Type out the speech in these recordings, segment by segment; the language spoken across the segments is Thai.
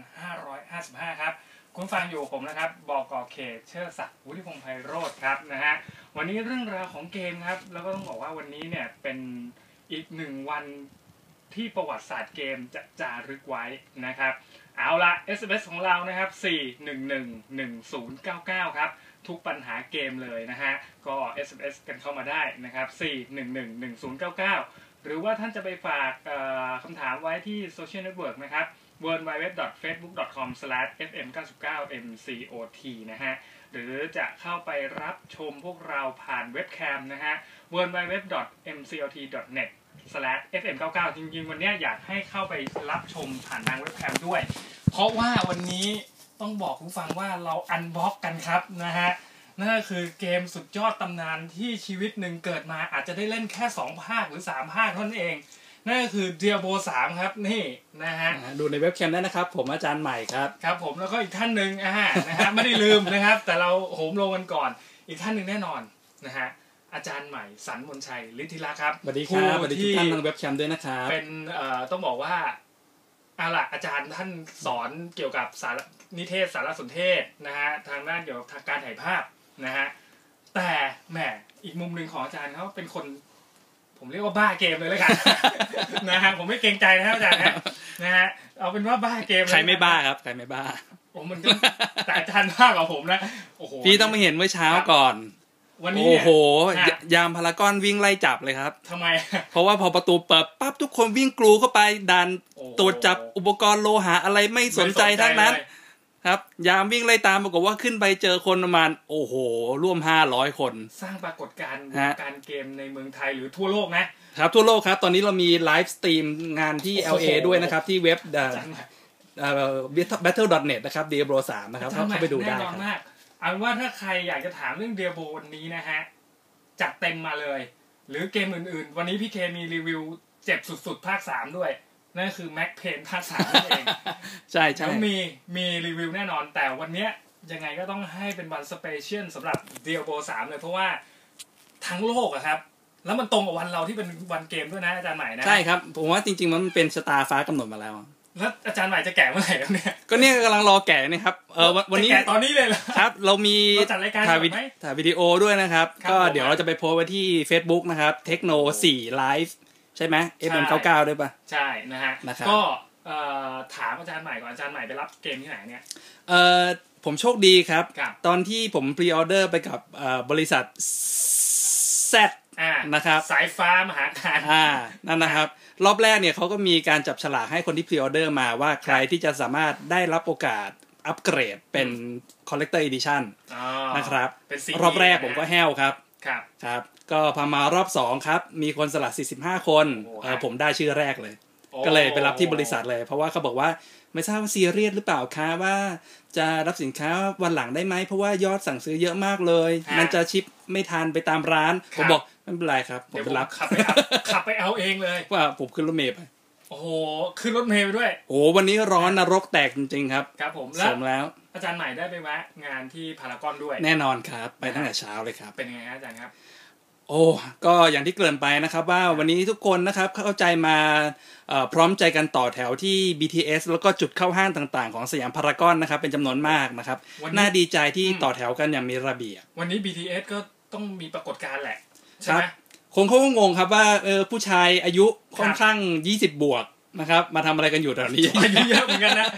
2555 ครับ คุณฟังอยู่ผมนะครับ บอกอเขตเชิดศักดิ์วุฒิพงษ์ไพโรธครับนะฮะ วันนี้เรื่องราวของเกมครับ แล้วก็ต้องบอกว่าวันนี้เนี่ยเป็นอีกหนึ่งวันที่ประวัติศาสตร์เกมจะจารึกไว้นะครับ เอาละ SMS ของเรานะครับ 4111099 ครับ ทุกปัญหาเกมเลยนะฮะ ก็ SMS กันเข้ามาได้นะครับ 4111099 หรือว่าท่านจะไปฝากคำถามไว้ที่โซเชียลเน็ตเวิร์กนะครับ w w w f a c e b o o k c o m f m 9 9 m c o t นะฮะ หรือจะเข้าไปรับชมพวกเราผ่านเว็บแคมนะฮะ w w w m c o t n e t fm 9 9จริงๆ วันนี้อยากให้เข้าไปรับชมผ่านทางเว็บแคมด้วย เพราะว่าวันนี้ต้องบอกคุณฟังว่าเราอันบ็อกกันครับนะฮะ นั่นก็คือเกมสุดยอดตำนานที่ชีวิตหนึ่งเกิดมาอาจจะได้เล่นแค่ 2 ภาคหรือ 3 ภาคเท่านั้นเอง นั่นก็คือเดียโบ3ครับนี่นะฮะอ่าดูในเว็บแคมได้นะครับ ผมอาจารย์ใหม่ครับครับผมแล้วก็อีกท่านหนึ่งอ่านะฮะไม่ได้ลืมนะครับ แต่เราโหมลงกันก่อน อีกท่านหนึ่งแน่นอนนะฮะอาจารย์ใหม่สันมนชัยฤทธิลักษณ์ครับสวัสดีครับผู้สวัสดีทุกท่านทางเว็บแคมด้วยนะครับเป็นเอ่อต้องบอกว่าเอาล่ะอาจารย์ท่านสอนเกี่ยวกับสารนิเทศสารสนเทศนะฮะทางด้านเกี่ยวกับการถ่ายภาพ นะฮะแต่แหมอีกมุมหนึ่งของอาจารย์เขาเป็นคน ผมเรียกว่าบ้าเกมเลยแล้วกันนะฮะผมไม่เกรงใจนะครับอาจารย์ฮะนะฮะเอาเป็นว่าบ้าเกมเลยใครไม่บ้าครับใครไม่บ้าโอ้มันก็แต่อาจารย์บ้ากว่าผมนะโอ้โหพี่ต้องไปเห็นเมื่อเช้าก่อนวันนี้โอ้เนี่ยโหฮะยยามพารากอนวิ่งไล่จับเลยครับทำไม เพราะว่าพอประตูเปิดปั๊บทุกคนวิ่งกรูเข้าไปดันโอ้โหตรวจจับอุปกรณ์โลหะอะไรไม่สนใจทั้งนั้นเลย ครับ ยามวิ่งไล่ตามปรากฏว่าขึ้นไปเจอคนประมาณ โอ้โห ร่วมห้าร้อยคน สร้างปรากฏการณ์วฮะงการเกมในเมืองไทยหรือทั่วโลกนะครับทั่วโลกครับ ตอนนี้เรามีไลฟ์สตรีมงานที่โอ้โห LA ด้วยนะครับ ที่เว็บอาจารย์ใหม่ battle.net นะครับ Diablo 3นะครับอาจารย์ใหม่เข้าไปดูได้แน่นคอนรับมากเอาเป็นว่าถ้าใครอยากจะถามเรื่องเดียโบวันนี้นะฮะ จัดเต็มมาเลย หรือเกมอื่นๆ วันนี้พี่เคมีรีวิวเจ็บสุดๆ ภาคสามด้วย นั่นก็คือแม็กเพนภาคสามนั่นเองใช่ใช่แล้วมีมีรีวิวแน่นอน แต่วันเนี้ยยังไงก็ต้องให้เป็นวันสเปเชียลสำหรับเดียโบสามเลยเพราะว่าทั้งโลกอะครับ แล้วมันตรงกับวันเราที่เป็นวันเกมด้วยนะอาจารย์ใหม่นะใช่ครับ ผมว่าจริง ๆ มันเป็นชะตาฟ้ากำหนดมาแล้ว แล้วอาจารย์ใหม่จะแก่เมื่อไหร่ครับเนี่ยก็เนี่ยกำลังรอแกะนี่ครับเออวันวันนี้จะแก่ตอนนี้เลยเหรอครับ เรามีเราจัดรายการถ่ายวิสดไหมถ่ายวิดีโอด้วยนะครับครับก็ผมเดี๋ยวเราจะไปโพสต์ไว้ที่ Facebook นะครับเทคโน4 Live ใช่ไหม FM99 ด้วยปะใช่นะฮะนะครับก็เอ่อถามอาจารย์ใหม่ก่อนอาจารย์ใหม่ไปรับเกมที่ไหนเนี่ยเอ่อผมโชคดีครับครับ ตอนที่ผมพรีออเดอร์ไปกับเอ่อบริษัท Z อ่านะครับสายฟ้ามหาการอ่านั่นนะครับ รอบแรกเนี่ยเขาก็มีการจับฉลากให้คนที่พรีออเดอร์มาว่าใครที่จะสามารถได้รับโอกาสอัปเกรดเป็น Collector Edition อ๋อนะครับเป็นซีรอบแรกผมก็แห้วครับ ครับครับ ก็พอมารอบสองครับ มีคนสลัก45 คนโอ้เออผมได้ชื่อแรกเลยโอ้ก็เลยไปรับที่บริษัทเลย เพราะว่าเขาบอกว่าไม่ทราบว่าซีเรียสหรือเปล่าคะว่าจะรับสินค้าวันหลังได้ไหมเพราะว่ายอดสั่งซื้อเยอะมากเลย มันจะชิปไม่ทันไปตามร้าน ผมบอกไม่เป็นไรครับ ผมเดี๋ยวไปผมรับขับไปเอาขับไปเอาเองเลยว่าผมขึ้นรถเมล์ไปโอ้โหขึ้นรถเมล์ไปด้วย โอ้วันนี้ร้อนนรกแตกจริงๆครับ ครับผมสแล้วมแล้ว อาจารย์ใหม่ได้ไปแวะงานที่พารากอนด้วย แน่นอนครับ ไปตั้งแต่เช้าเลยครับ เป็นยังไงฮะอาจารย์ครับ โอ้ก็อย่างที่เกริ่นไปนะครับว่าวันนี้ทุกคนนะครับเข้าใจมาเอ่อพร้อมใจกันต่อแถวที่ BTS แล้วก็จุดเข้าห้างต่างๆ ของสยามพารากอนนะครับ เป็นจำนวนมากนะครับวันนี้น่าดีใจที่อืมต่อแถวกันอย่างมีระเบียบวันนี้ BTS ก็ต้องมีปรากฏการณ์แหละคใช่รับไหมคนเขาก็งงครับว่าเออผู้ชายอายุค่อนครับข้าง 20 บวก นะครับ มาทำอะไรกันอยู่แถวนี้อายุเยอะเหมือนกันนะ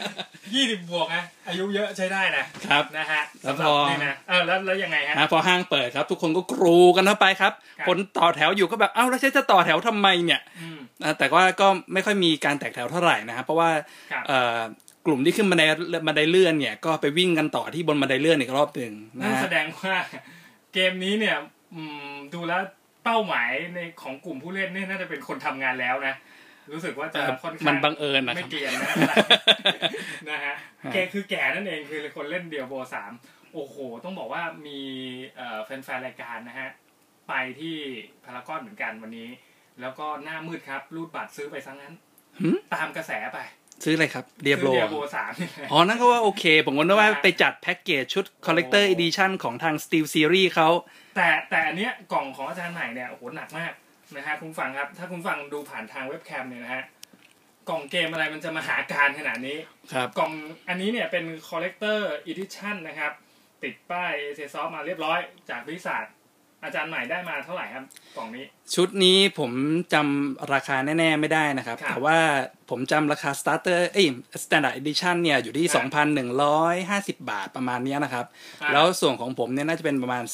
ยี่สิบบวกนะอายุเยอะใช้ได้นะครับนะฮะแล้วสำหรับพอนี่นะเออแล้วแล้วยังไงฮะนะพอห้างเปิดครับ ทุกคนก็กรูกันเข้าไปครับครับ คนต่อแถวอยู่ก็แบบเอ้าแล้วฉันจะต่อแถวทำไมเนี่ยอืมนะแต่ว่าก็ไม่ค่อยมีการแตกแถวเท่าไหร่นะครับเพราะว่าครับเอ่อกลุ่มที่ขึ้นบันไดบันไดเลื่อนเนี่ย ก็ไปวิ่งกันต่อที่บนบันไดเลื่อนอีกรอบหนึ่งนะนั่นฮะแสดงว่าเกมนี้เนี่ยอืมดูแล้วเป้าหมายในของกลุ่มผู้เล่นเนี่ยน่าจะเป็นคนทำงานแล้วนะ รู้สึกว่าจะค่อนข้างมันบังเอิญนะคไม่รับเกลียนนะนะฮะฮะแกคือแก่นั่นเองคือคนเล่นเดียวโบสามโอ้โห ต้องบอกว่ามีเอ่อแฟนๆรายการนะฮะ ไปที่พารากอนเหมือนกันวันนี้ แล้วก็หน้ามืดครับ รูดบัตรซื้อไปซะงั้นหืมตามกระแสไป ซื้ออะไรครับ เดียโบซื้อเดียโบสามอ๋อ นั่นก็ว่าโอเค ผมก็นึกว่านะฮะไปจัดแพ็กเกจชุด Collector โอ้ Edition ของทาง Steel Series เขาแต่แต่อันเนี้ยกล่องของอาจารย์ใหม่เนี่ยโอ้โหหนักมาก นะฮะคุณฟังครับ ถ้าคุณฟังดูผ่านทางเว็บแคมเนี่ยนะฮะกล่องเกมอะไรมันจะมาหาการขนาดนี้ครับกล่องอันนี้เนี่ยเป็น collector edition นะครับ ติดป้ายเซซอฟมาเรียบร้อยจากบริษัท อาจารย์ใหม่ได้มาเท่าไหร่ครับกล่องนี้ ชุดนี้ผมจำราคาแน่ๆไม่ได้นะครับครับแต่ว่าผมจำราคา starter เอ้ย standard edition เนี่ยอยู่ที่ครับ2,150 บาทประมาณเนี้ยนะครับครับ แล้วส่วนของผมเนี่ยน่าจะเป็นประมาณ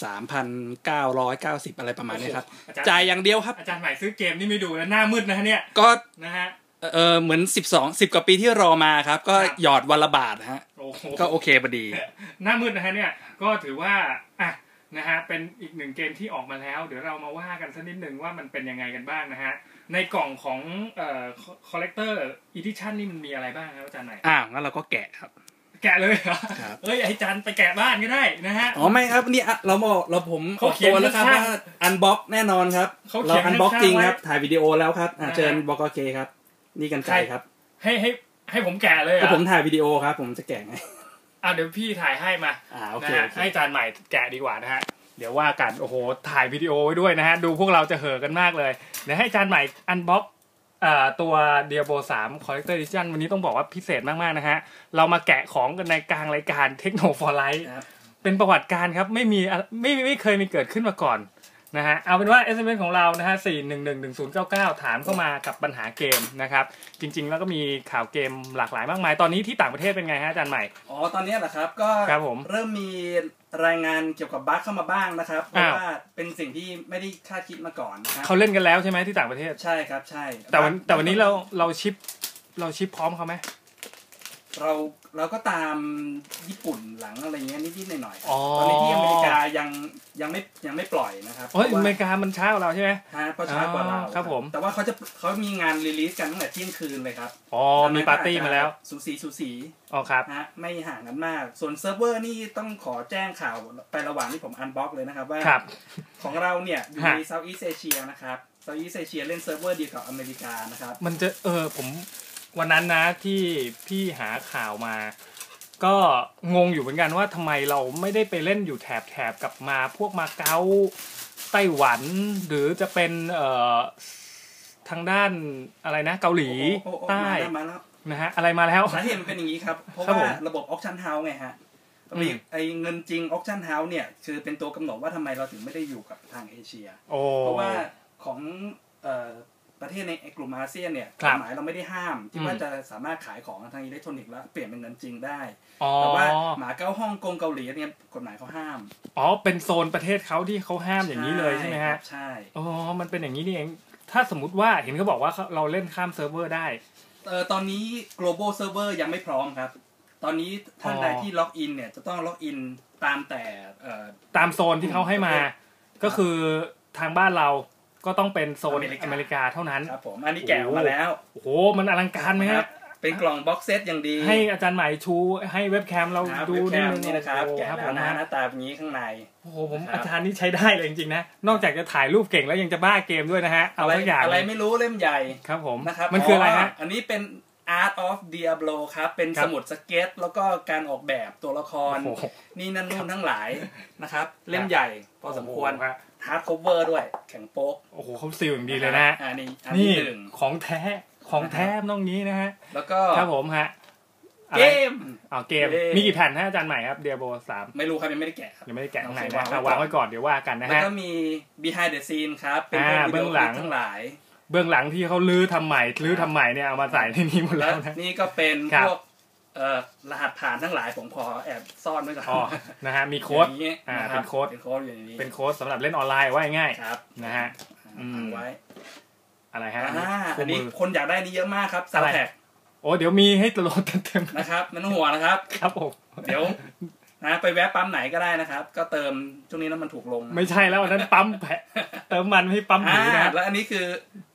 3,990 อะไรประมาณนี้ครับโอ้โหอาจารย์จ่ายอย่างเดียวครับ อาจารย์ใหม่ซื้อเกมนี่ไม่ดูแล้วหน้ามืดนะฮะเนี่ย ก็นะฮะเออเหมือน12 10กว่าปีที่รอมาครับ ก็ครับหยอดวันละบาทนะฮะโอ้โหก็โอเคพอดี หน้ามืดนะฮะเนี่ยก็ถือว่าอะ นะฮะเป็นอีกหนึ่งเกมที่ออกมาแล้ว เดี๋ยวเรามาว่ากันสักนิดหนึ่งว่ามันเป็นยังไงกันบ้างนะฮะในกล่องของเอ่อ collector edition นี่มันมีอะไรบ้างครับอาจารย์ไหนอ้าวงั้นเราก็แกะครับ แกะเลยเหรอครับเอ้ยไอาจารย์ไปแกะบ้านก็ได้นะฮะ อ๋อไม่ครับนี่อะเราบอกเราผมเขาออกเขียนตัวแล้วครับข้างว่าอันบ็อกแน่นอนครับเขาเขีเรายนอันบ็อกข้างๆจริงไว้ครับถ่ายวิดีโอแล้วครับอะนะฮะเชิญบอกโอเคครับ นี่กันไกลครับ ให้ให้ให้ผมแกะเลยเหรก็อะผมถ่ายวิดีโอครับ ผมจะแกะไง อะเดี๋ยวพี่ถ่ายให้มาอ่าโอนะเคฮะโอเคให้อาจารย์ใหม่แกะดีกว่านะฮะเดี๋ยวว่ากันโอ้โหถ่ายวิดีโอไว้ด้วยนะฮะดูพวกเราจะเห่อกันมากเลยเดี๋ยวให้อาจารย์ใหม่อันบ็อกอ่าตัว Diablo 3 Collector Edition วันนี้ต้องบอกว่าพิเศษมากๆนะฮะเรามาแกะของกันในกลางรายการ Techno for Life ครับ เป็นประวัติการครับไม่มีอะไม่ไม่ไม่เคยมีเกิดขึ้นมาก่อน นะฮะเอาเป็นว่า SMS ของเรานะฮะ4 1 1 1 0 9 9ถามเข้ามากับปัญหาเกมนะครับ จริง ๆ แล้วก็มีข่าวเกมหลากหลายมากมาย ตอนนี้ที่ต่างประเทศเป็นไงฮะอาจารย์ใหม่ อ๋อตอนนี้แหละครับก็ครับผมเริ่มมีรายงานเกี่ยวกับบั๊กเข้ามาบ้างนะครับเพราะอ้าว ว่าเป็นสิ่งที่ไม่ได้คาดคิดมาก่อนนะครับเขาเล่นกันแล้วใช่ไหมที่ต่างประเทศ ใช่ครับใช่แต่วันแต่วันนี้เราเราชิปเราชิปพร้อมเขาไหมเรา เราก็ตามญี่ปุ่นหลังอะไรเงี้ยนิดๆหน่อยๆอ๋อตอนนี้ที่อเมริกายังยังไม่ยังไม่ปล่อยนะครับเฮ้ยพอราะว่าเมริกามันช้ากว่าเราใช่ไหมฮะเพราะช้ากว่าเราอ๋อครับผมแต่ว่าเขาจะเขามีงานรีลีสกันตั้งแต่เที่ยงคืนเลยครับอ๋อมีปาร์ตี้มาแล้วสูสีสูสีอ๋อครับฮะไม่ห่างกันมาก ส่วนเซิร์ฟเวอร์นี่ต้องขอแจ้งข่าวไประหว่างที่ผมอันบ็อกเลยนะครับว่าครับของเราเนี่ยอยู่ฮะในเซาท์อีสเอเชียนะครับเซาท์อีสเอเชียเล่นเซิร์ฟเวอร์เดียวกับอเมริกานะครับมันจะเออผม วันนั้นนะที่พี่หาข่าวมา ก็งงอยู่เหมือนกันว่าทำไมเราไม่ได้ไปเล่นอยู่แถบแถบกับมาพวกมาเก๊าไต้หวัน หรือจะเป็นเอ่อทางด้านอะไรนะ เกาหลีโอ้โอ้โอ้ใต้มาแล้วมาแล้วนะฮะอะไรมาแล้วสาเหตุมันเป็นอย่างนี้ครับ เพราะครับผว่ามระบบออ t ชั่นเฮาส์ไงฮะอืมไอเงินจริงออ t ชั่นเฮาส์เนี่ยคือเป็นตัวกำหนดว่าทำไมเราถึงไม่ได้อยู่กับทางเอเชียโอ้เพราะว่าของเอ่อ ประเทศในกลุ่มอาเซียนเนี่ยคกรับฎหมายเราไม่ได้ห้าม ที่อืมว่าจะสามารถขายของทางอิเล็กทรอนิกส์แล้วเปลี่ยนเป็นเงินจริงได้อ๋อแต่ว่าหมาเก้าฮ่องกงเกาหลีเนี่ยกฎหมายเขาห้าม อ๋อ เป็นโซนประเทศเขาที่เขาห้ามอย่างนี้เลยใช่ไหมฮะใช่ อ๋อ มันเป็นอย่างนี้นี่เอง ถ้าสมมติว่าเห็นเขาบอกว่าเราเล่นข้ามเซิร์ฟเวอร์ได้ เออตอนนี้ global server ยังไม่พร้อมครับ ตอนนี้ท่านอ๋อใดที่ล็อกอินเนี่ยจะต้องล็อกอินตามแต่เอ่อตามโซนที่เขาให้มา ก็คือทางบ้านเรา ก็ต้องเป็นโซนอเมริกาอเมริกาเท่านั้นครับผมอันนี้แกะออกมาแล้วโอ้โหมันอลังการไหมครับเป็นกล่องบ็อกเซตอย่างดี ให้อาจารย์ใหม่ชูให้เว็บแคมเราครับดูเว็บแคนิดมนึงนี่นะครับโอ้โหแกะครับแล้ผวมนะฮะหน้าตาแบบนี้ข้างในโอ้โหผมนะครับอาจารย์นี่ใช้ได้เลยจริงๆนะ นอกจากจะถ่ายรูปเก่งแล้วยังจะบ้าเกมด้วยนะฮะเอาอะไรทุกอย่างอะไรไม่รู้เล่มใหญ่ครับผมนะครับมันคืออะไรฮะอันนี้เป็น Art of Diablo ครับ เป็นครับสมุดสเก็ต แล้วก็การออกแบบตัวละครโอ้โหนี่นั่นนู่นทั้งหลายนะครับ เล่มใหญ่พอสมควรโอ้โห ฮะฮาร์ดคเวอร์ด้วย แข็งโป๊กโอ้โหเขาซีลอย่างดีเลยนะฮะอันนี้อันนี่นี้หนึ่งของแท้ของแท้ต้องนี้นะฮะ แล้วก็ครับผมฮะอะไรเกมอ๋อเกมเกม มีกี่แผ่นฮะอาจารย์ใหม่ครับเดียโบสามไม่รู้ครับยังไม่ได้แกะครับยังไม่ได้แกะข้างในโอเคนะวางไว้ก่อนอะวางไว้ก่อนเดี๋ยวว่ากันนะแล้วฮะก็มี behind the scene ครับ เป็นพวกอ่าวิเบื้ดีอโองหลังคลิปทั้งหลาย เบื้องหลังที่เขาลื้อทำใหม่ลื้อทำใหม่เนี่ยเอามาใส่ที่นี่หมดแล้แล้ววนะนี่ก็เป็นครัพบวก เอ่อรหัสผ่านทั้งหลายผมขอแอบซ่อนไว้ก่อนอ๋อนะฮะมีโค้ดอย่างนี้อ่าะรับเป็นโค้ดเป็นโค้ดอยู่ในนี้เป็นโค้ดสำหรับเล่นออนไลน์ว่าง่ายครับนะฮะอืมเอาไว้ๆอะไรฮะอ่าคู่อันนี้มือคนอยากได้นี่เยอะมากครับซาอะไรแท็กโอ้เดี๋ยวมีให้โหลดเต็มนะครับไมันต้องห่วงนะครับๆครับผมเดี๋ยวนะไปแวะปั๊มไหนก็ได้นะครับ ก็เติมช่วงนี้น้ำมันถูกลง ไม่ใช่แล้วอันนั้นปั๊มแผะเติมมันไม่ให้ปั๊มหอ่ามูนะแล้วอันนี้คือ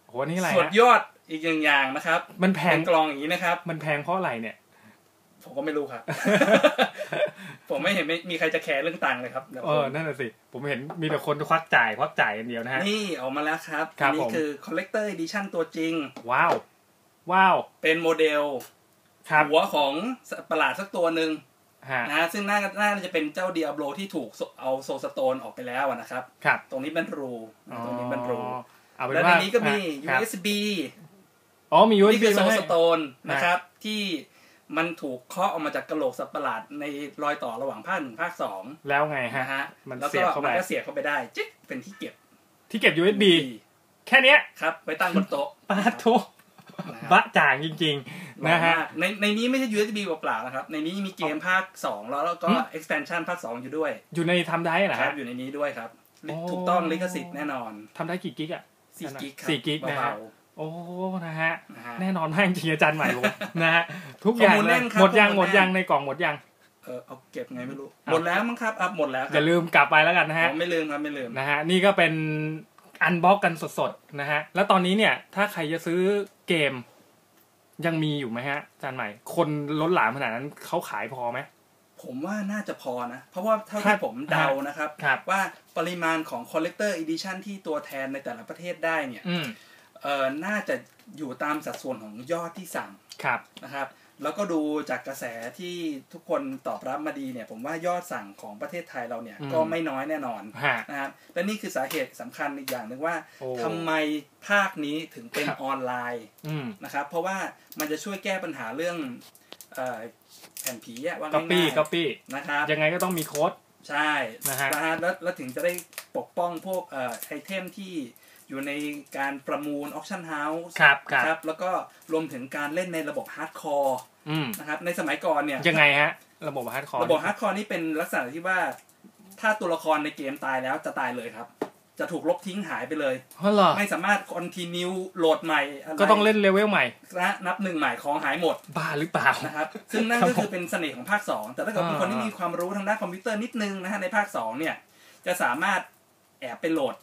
โหนี่อะไรสุดฮะยอดอีกอย่างอย่างนะครับ มันแพเป็งนกลองอย่างนี้นะครับ มันแพงเพราะอะไรเนี่ย ผมก็ไม่รู้ครับ ผมไม่เห็นไม่มีใครจะแคร์เรื่องตังค์เลยครับดี๋ยวเออนั่นน่ะสิ ผมเห็นมีแต่คนควักจ่ายควักจ่ายกันเดียวนะฮะ นี่ออกมาแล้วครับครัอับนี้ผมคือ collector edition ตัวจริง ว้าว ว้าว เป็นโมเดลครับหัวของสัตว์ประหลาดสักตัวหนึ่งฮะนะซึ่งน่าน่าจะเป็นเจ้าเดียโบที่ถูกเอาโซสโตนออกไปแล้วอะนะครับครับ ตรงนี้เป็นรู ตรงนี้เป็นรูอ๋อเอาเป็นแล้วในว่านี้ก็มีครับ USB อ๋อมีนี่ USB คือโซมาให้สโตนนะครับที่ มันถูกเคาะออกมาจากกระโหลกสัตว์ประหลาดในรอยต่อระหว่างภาคหนึ่งภาคสองแล้วไงฮะนะฮะมันแล้วเสีก็ยบเข้าไปมันก็เสียบเข้าไปได้จิ๊กเป็นที่เก็บ ที่เก็บ USB แค่เนี้ยครับ ไว้ตั้งบนโต๊ะปาโทนะครับบะจ่างจริงๆนะฮะในในนี้ไม่ใช่ USB เปล่าๆนะครับ ในนี้มีเกมภาค2แล้วแล้วก็อืม expansion ภาค2อยู่ด้วย อยู่ในทำได้เหรอครัฮะบอยู่ในนี้ด้วยครับโอ้ถูกต้องลิขสิทธิ์แน่นอนทำได้กี่กิกอะ4กิกครับสี่กิกนะฮะเบา โอ้นะฮะๆนะฮะ แน่นอนมากจริงๆอาจารย์ใหม่ผมนะฮะทุกอย่างข้อมูลเลแน่ยนครับหมดยังข้อหมูมลดแน่นยังในกล่องหมดยังเออเอาเก็บไงไม่รู้เอาหมดแล้วมั้งครับอะหมดแล้วคอรับย่าลืมกลับไปแล้วกันนะฮะผมไม่ลืมครับไม่ลืมนะฮะนี่ก็เป็นอันบ็อกกันสดๆนะฮะแล้วตอนนี้เนี่ย ถ้าใครจะซื้อเกมยังมีอยู่ไหมฮะอาจารย์ใหม่ คนล้นหลามขนาดนั้นเขาขายพอไหมผมว่าน่าจะพอนะ เพราะว่าเท่าครัที่บผมเดานะครับครับ ว่าปริมาณของ collector edition ที่ตัวแทนในแต่ละประเทศได้เนี่ยอืม เออน่าจะอยู่ตามสัดส่วนของยอดที่สั่งครับนะครับ แล้วก็ดูจากกระแสที่ทุกคนตอบรับมาดีเนี่ย ผมว่ายอดสั่งของประเทศไทยเราเนี่ยอืมก็ไม่น้อยแน่นอนฮะนะครับและนี่คือสาเหตุสำคัญอีกอย่างหนึ่งว่าโอ้ทำไมภาคนี้ถึงเป็นครับออนไลน์อืมนะครับ เพราะว่ามันจะช่วยแก้ปัญหาเรื่องเอ่อแผ่นผีอะว่าก๊อปปี้ง่ายก๊อปปี้ๆนะครับยังไงก็ต้องมีโค้ดใช่นะฮะนะฮะแล้วแล้วถึงจะได้ปกป้องพวกเอ่อไอเทมที่ อยู่ในการประมูลออ t ชั่นเฮาส์ครับครับนะครับแล้วก็รวมถึงการเล่นในระบบฮาร์ดคอร์อืมนะครับในสมัยก่อนเนี่ยยังไงฮะ ระบบฮาร์ดคอร์ระบบฮาร์ดคอร์นี่เป็นลักษณะที่ว่าถ้าตัวละครในเกมตายแล้วจะตายเลยครับ จะถูกลบทิ้งหายไปเลยอ๋อเหรอไม่สามารถคอนติเนียโหลดใหม่ะไรก็ต้องเล่นเลเวลใหม่นะนับหนึ่งใหม่ของหายหมด บ้าหรือเปล่านะครับ ซึ่งนั่นครับก็คือเป็นเสน่ห์ของภาค 2 แต่ถ้าเกิดเป็นคนที่มีความรู้ทางด้านคอมพิวเตอร์นิดนึงนะฮะในภาค 2 เนี่ย จะสามารถแอบไปโหลด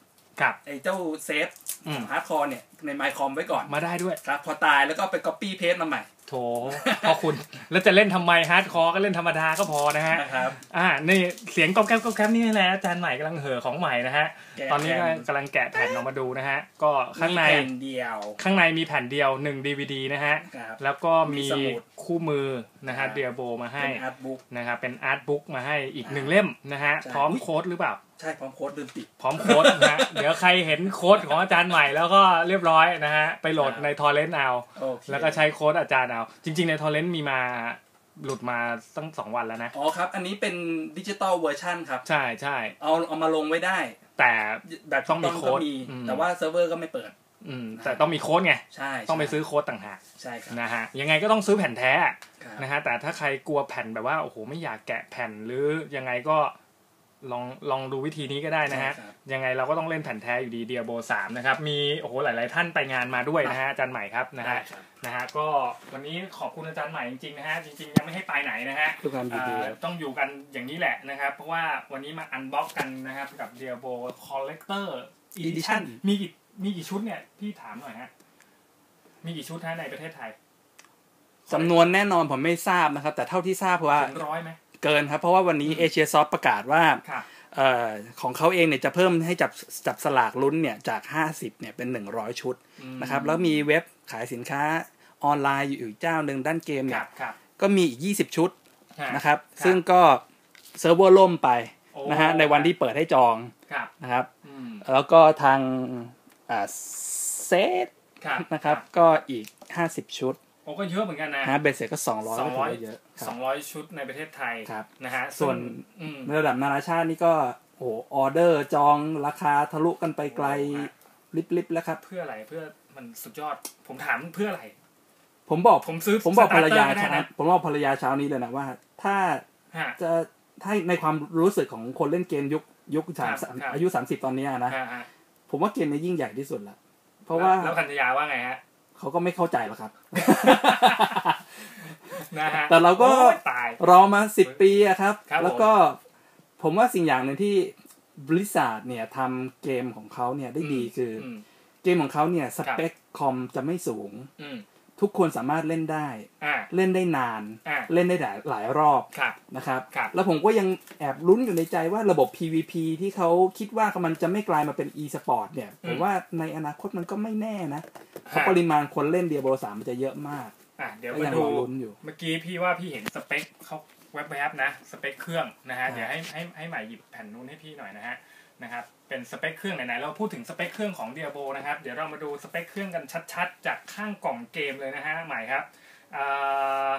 กับไอ้เจ้าเซฟอืขมองฮาร์ดคอร์เนี่ยในไมค์คอมไว้ก่อนมาได้ด้วยครับ พอตายแล้วก็ไป copy paste มาใหม่โถพอคุณ แล้วจะเล่นทำไมฮาร์ดคอร์ก็เล่นธรรมดาก็พอนะฮะนะครับอ่านี่เสียงกอบแก๊บกอบแก๊บนี่แหละอาจารย์ใหม่กำลังเห่อของใหม่นะฮะแกะตอนนี้ก็แผ่นกำลังแกะแผ่นออกมาดูนะฮะ ก็ข้างในมีแผ่นเดียว ข้างในมีแผ่นเดียวหนึ่งดีวดีนะฮะครับแล้วก็มีมีสมุดคู่มือนะฮะครับเดียโบมาให้เป็นอาร์ตบุ๊กนะครับเป็นอาร์ตบุ๊กมาให้อีกหนึ่งเล่มนะฮะใช่พร้อมโค้ดหรือเปล่าใช่พร้อมโค้ดลืมปิดพร้อมโค้ดนะฮะเดี๋ยวใครเห็นโค้ดของอาจารย์ใหม่แล้วก็เรียบร้อยนะฮะไปโหลดครับในทอร์เรนต์เอาโอเคแล้วก็ใช้โค้ดอาจารย์เอาจริง ๆ ในทอร์เรนต์มีมาหลุดมาตั้งสองวันแล้วนะ อ๋อครับ อันนี้เป็นดิจิตอลเวอร์ชันครับ ใช่ใช่เอาเอามาลงไว้ได้ แต่แบบต้องมีถูกโค้ดก็มีอืมแต่ว่าเซิร์ฟเวอร์ก็ไม่เปิด อืม แต่ต้องมีโค้ดไง ใช่ ต้องไปใช่ซื้อโค้ดต่างหาก ใช่ครับ นะฮะ ยังไงก็ต้องซื้อแผ่นแท้ครับนะฮะ แต่ถ้าใครกลัวแผ่นแบบว่า โอ้โห ไม่อยากแกะแผ่นหรือยังไงก็ ลองลองดูวิธีนี้ก็ได้นะฮะใช่ครับยังไงเราก็ต้องเล่นแผ่นแท้อยู่ดีเดียโบสามนะครับ มีโอ้โหหลาย ๆ ท่านไปงานมาด้วยนะฮะอาจารย์ใหม่ครับนะได้ฮะครับนะฮะก็วันนี้ขอบคุณอาจารย์ใหม่จริง ๆ นะฮะ จริง ๆ ยังไม่ให้ไปไหนนะฮะด้วยความยินดีเอ่อครับต้องอยู่กันอย่างนี้แหละนะครับ เพราะว่าวันนี้มาอันบ็อกกันนะครับกับ Diablo Collector Edition Edition มีกี่มีกี่ชุดเนี่ยพี่ถามหน่อยฮะมีกี่ชุดฮะในประเทศไทยจำนวนแน่นอนผมไม่ทราบนะครับ แต่เท่าที่ทราบว่าถึงร้อยไหม เกินครับ เพราะว่าวันนี้เอเชียซอฟประกาศว่าครับเอ่อของเขาเองเนี่ยจะเพิ่มให้จับจับสลากลุ้นเนี่ยจาก 50เนี่ยเป็น 100 ชุดอืมนะครับแล้วมีเว็บขายสินค้าออนไลน์อยู่อีกเจ้าหนึ่งด้านเกมคเนี่รัยบครับก็มีอีก 20 ชุดฮะนะครับครับ ซึ่งก็เซิร์ฟเวอร์ล่มไปโอ้นะฮะในวันที่เปิดให้จองครับนะครับอืมแล้วก็ทางอ่าเซตครับนะครับก็อีก 50 ชุด โอ้ก็เยอะเหมือนกันนะนะฮะเบสเสร็จก็200สองก็ร้ถืออยว่าเยอะคสรัอบงร้อยชุดในประเทศไทยครับนะฮะส่วนอืมในระดับนานาชาตินี่ก็โอ้โหออเดอร์จองราคาทะลุกันไปไกลลิบๆแล้วครับ เพื่ออะไรเพื่อมันสุดยอด ผมถามเพื่ออะไร ผมบอกผมซื้อผมบอกภรรยาสตเตอก็ได้เช้านะผมบอกภรรยาเช้านี้เลยนะว่า ถ้าฮะจะถ้าในความรู้สึกของคนเล่นเกมยุคยุคสามครับครับอายุ30ตอนเนี้ยนะฮะฮะผมว่าเกมนี้ยิ่งใหญ่ที่สุดละเพราะว่าแล้วแล้วพันธยาว่าไงฮะ เขาก็ไม่เข้าใจหรอกครับ นะฮะแต่เราก็โอ้ยตายรอมาสิบปีอะครับครับ แล้วก็ผมว่าสิ่งอย่างหนึ่งที่บริษัทเนี่ยทำเกมของเขาเนี่ยได้ดีคืออมเกมของเขาเนี่ยสเปคคอมจะไม่สูงอืมทุกคนสามารถเล่นได้อ่าเล่นได้นานอ่าเล่นได้หลายหลายรอบครับนะครับครับ แล้วผมก็ยังแอบลุ้นอยู่ในใจว่าระบบ PVP ที่เขาคิดว่ามันจะไม่กลายมาเป็น e-sport เนี่ย ผมว่าในอนาคตมันก็ไม่แน่นะ เพราะปริมาณคนเล่นเดียโบสามมันจะเยอะมาก อะเดี๋ยวก็มายังดูรอลุ้นอยู่เมื่อกี้พี่ว่าพี่เห็นสเปคเขาแวบๆนะสเปคเครื่องนะฮะครับเดี๋ยวให้ให้ให้ใหม่หยิบแผ่นนู้นให้พี่หน่อยนะฮะนะครับเป็นสเปคเครื่องไหนๆเราพูดถึงสเปคเครื่องของ Diablo นะครับเดี๋ยวเรามาดูสเปคเครื่องกันชัดๆ จากข้างกล่องเกมเลยนะฮะใหม่ครับอ่า